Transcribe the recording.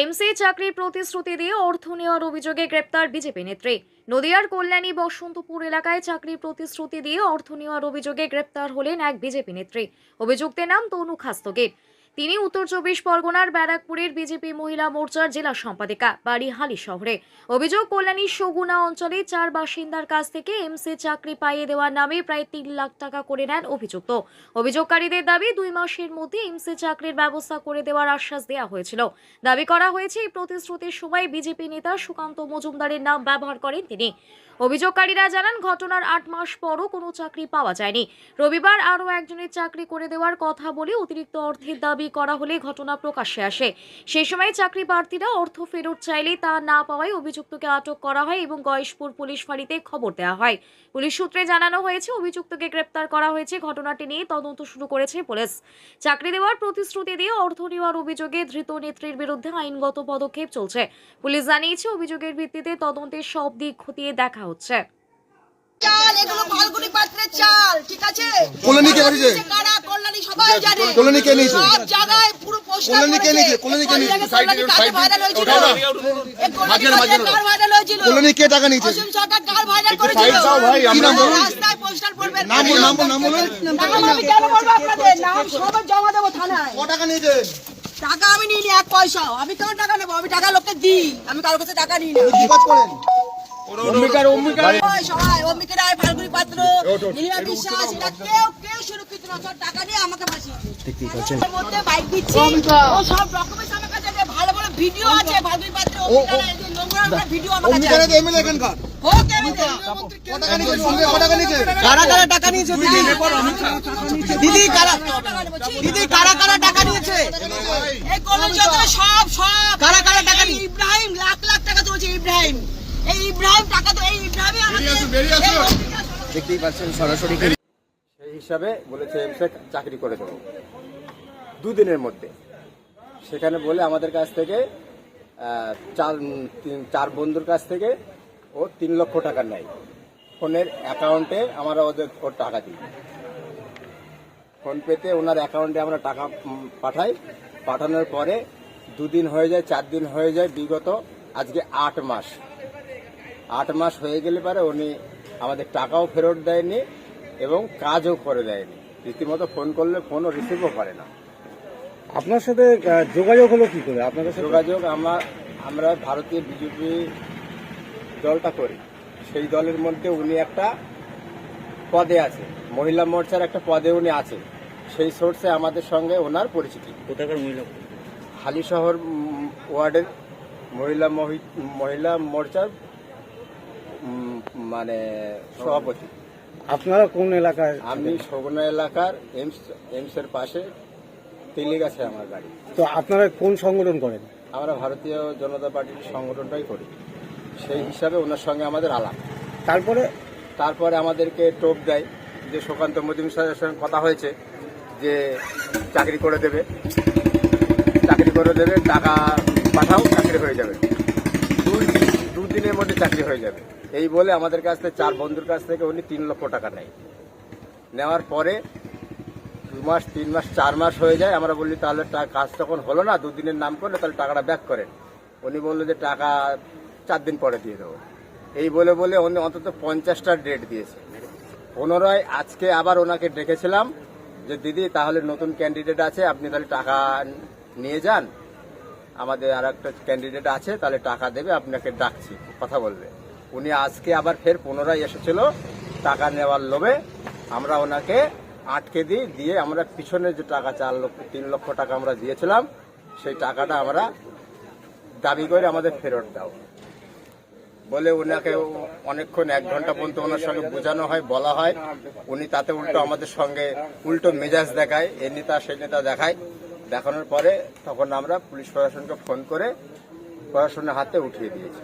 MC চাকরির প্রতিশ্রুতি দিয়ে অর্থ নেওয়ার অভিযোগে গ্রেপ্তার বিজেপি নেত্রী। নদিয়ার কল্যাণী বসন্তপুর এলাকায় চাকরির প্রতিশ্রুতি দিয়ে অর্থ নেওয়ার অভিযোগে গ্রেপ্তার হলেন এক বিজেপি নেত্রী। অভিযুক্তের নাম তনু খাস্তগির। তিনি উত্তর চব্বিশ পরগনার ব্যারাকপুরের বিজেপি মহিলা মোর্চার জেলা সম্পাদিকা বাড়ি হালি শহরে। অভিযোগ কল্যাণীর সগুনা অঞ্চলে চার বাসিন্দার কাছ থেকে এমসি চাকরি পাইয়ে দেওয়ার নামে প্রায় তিন লাখ টাকা করে নেন অভিযুক্ত। অভিযোগকারীদের দাবি, দুই মাসের মধ্যে এমসি চাকরির ব্যবস্থা করে দেওয়ার আশ্বাস দেওয়া হয়েছিল। দাবি করা হয়েছে, এই প্রতিশ্রুতির সময় বিজেপি নেতা সুকান্ত মজুমদারের নাম ব্যবহার করেন তিনি। অভিযোগকারীরা জানান, ঘটনার আট মাস পরও কোনো চাকরি পাওয়া যায়নি। রবিবার আরও একজনের চাকরি করে দেওয়ার কথা বলে অতিরিক্ত অর্থের দাবি করা হলে ঘটনা প্রকাশ্যে আসে। সেই সময় চাকরি প্রার্থীরা অর্থ ফেরত চাইলে তা না পাওয়ায় অভিযুক্তকে আটক করা হয় এবং গয়েশপুর পুলিশ ফাঁড়িতে খবর দেওয়া হয়। পুলিশ সূত্রে জানানো হয়েছে, অভিযুক্তকে গ্রেপ্তার করা হয়েছে। ঘটনাটি নিয়ে তদন্ত শুরু করেছে পুলিশ। চাকরি দেওয়ার প্রতিশ্রুতি দিয়ে অর্থ নেওয়ার অভিযোগে ধৃত নেত্রীর বিরুদ্ধে আইনগত পদক্ষেপ চলছে। পুলিশ জানিয়েছে, অভিযোগের ভিত্তিতে তদন্তের সব দিক খতিয়ে দেখা হচ্ছে চাল এগুলো ফাল্গুনি পাত্রের চাল ঠিক আছে কলোনি কে বাড়িতে? কারা কল্যাণী সবাই জানে কলোনি কে নিয়েছে? সব জায়গায় পুরো পোস্টার কলোনি কে নিয়েছে? কলোনি কে নিয়েছে? কল্যাণী সাইডে- ভাইরাল হয়েছিল ওঠাও না। এই কল্যাণী মাঝখানে, মাঝখানে। কার ভাইরাল হয়েছিল কলোনি কে টাকা নিয়েছে অসীম সরকার কার ভাইরাল করেছিল সাইড দাও ভাই, আমরা বলুন। রাস্তায় পোস্টার পড়বেন নাম বলুন, নাম বলুন, নাম বলুন। নাম আমি কেন বলব আপনাদের নাম সবাই জমা দেবো থানায় ক টাকা নিয়েছে টাকা আমি নিই এক পয়সাও আমি কেন টাকা নেব আমি টাকা লোককে দিই আমি কারোর কাছে টাকা নিই না কি কাজ করেন সবাই সবাই অম্বিকা রায় ফাল্গুনি পাত্র নীলিমা বিশ্বাস এরা কেউ কেউ সুরক্ষিত না সব টাকা দিয়ে আমাকে ফাঁসিয়ে দিয়েছে। ওর মধ্যে বাইক দিচ্ছি। ও সব ডকুমেন্টস আমার কাছে আছে ভালো ভালো ভিডিও আছে ফাল্গুনি পাত্র অম্বিকা রায় নোংরা নোংরা ভিডিও আমার কাছে অম্বিকারা এমএলএ এখানকার। নিয়েছে? কারা কারা টাকা নিয়েছে? দিদি দিদি কারা দিদি কারা কারা টাকা নিয়েছে? এই কলেজ যত সব সব। কারা কারা টাকা এই ইব্রাহিম লাখ লাখ টাকা তুলছে ইব্রাহিম এই ইব্রাহিম টাকা তো এই ইব্রাহিমই আমাকে এই অম্বিকা দেখতেই পাচ্ছেন সরাসরি সেই হিসাবে বলেছে এমসেক চাকরি করে দেবো। দুদিনের মধ্যে। সেখানে বলে আমাদের কাছ থেকে চার তিন- চার বন্ধুর কাছ থেকে ও তিন লক্ষ টাকা নেয়। ফোনের অ্যাকাউন্টে আমরা ওদের ওর টাকা দিই। ফোনপেতে ওনার অ্যাকাউন্টে আমরা টাকা পাঠাই। পাঠানোর পরে দুদিন হয়ে যায় চার দিন হয়ে যায় বিগত আজকে আট মাস। আট মাস হয়ে গেলে পরে উনি আমাদের টাকাও ফেরত দেয়নি এবং কাজও করে দেয়নি। রীতিমতো ফোন করলে ফোনও রিসিভও করে না। আপনার সাথে যোগাযোগ হলো কি করে? আপনার সাথে যোগাযোগ আমরা আমরা ভারতীয় বিজেপি দলটা করি। সেই দলের মধ্যে উনি একটা পদে আছে। মহিলা মোর্চার একটা পদে উনি আছে। সেই সোর্সে আমাদের সঙ্গে ওনার পরিচিতি। কোথাকার মহিলা? হালিশহর ওয়ার্ডের মহিলা মহি- মহিলা মোর্চার মানে সভাপতি। আপনারা কোন এলাকায় আমি সগুনা এলাকার এমস এমসের পাশে তিলিগাছে আমার গাড়ি তো আপনারা কোন সংগঠন করেন? আমরা ভারতীয় জনতা পার্টির সংগঠনটাই করি। সেই হিসাবে ওনার সঙ্গে আমাদের আলাপ। তারপরে? তারপরে আমাদেরকে টোপ দেয় যে সুকান্ত মজুমদার স্যারের সঙ্গে কথা হয়েছে যে চাকরি করে দেবে। চাকরি করে দেবে টাকা পাঠাও চাকরি হয়ে যাবে। দুদিনের মধ্যে চাকরি হয়ে যাবে। এই বলে আমাদের কাছ থেকে, চার বন্ধুর কাছ থেকে উনি তিন লক্ষ টাকা নেয়। নেওয়ার পরে দু মাস, তিন মাস, চার মাস হয়ে যায়। আমরা বললি, তাহলে কাজ তখন হলো না, দুদিনের নাম করলে তাহলে টাকাটা ব্যাক করেন। উনি বলল যে, টাকা চার দিন পরে দিয়ে দেবো। এই বলে বলে উনি অন্তত পঞ্চাশটা ডেট দিয়েছে। পুনরায় আজকে আবার ওনাকে ডেকেছিলাম যে, দিদি, তাহলে নতুন ক্যান্ডিডেট আছে, আপনি তাহলে টাকা নিয়ে যান। আমাদের আর একটা ক্যান্ডিডেট আছে, তাহলে টাকা দেবে, আপনাকে ডাকছি, কথা বলবে। উনি আজকে আবার ফের পুনরায় এসেছিল, টাকা নেওয়ার লোভে আমরা ওনাকে আটকে দিই, দিয়ে আমরা পিছনে যে টাকা চার লক্ষ, তিন লক্ষ টাকা আমরা দিয়েছিলাম, সেই টাকাটা আমরা দাবি করে আমাদের ফেরত দাও। বলে ওনাকে অনেকক্ষণ এক ঘণ্টা পর্যন্ত ওনার সঙ্গে বোঝানো হয়, বলা হয়। উনি তাতে উল্টো আমাদের সঙ্গে উল্টো মেজাজ দেখায়, এ নেতা, সে নেতা দেখায়। দেখানোর পরে তখন আমরা পুলিশ প্রশাসনকে ফোন করে প্রশাসনের হাতে উঠিয়ে দিয়েছি।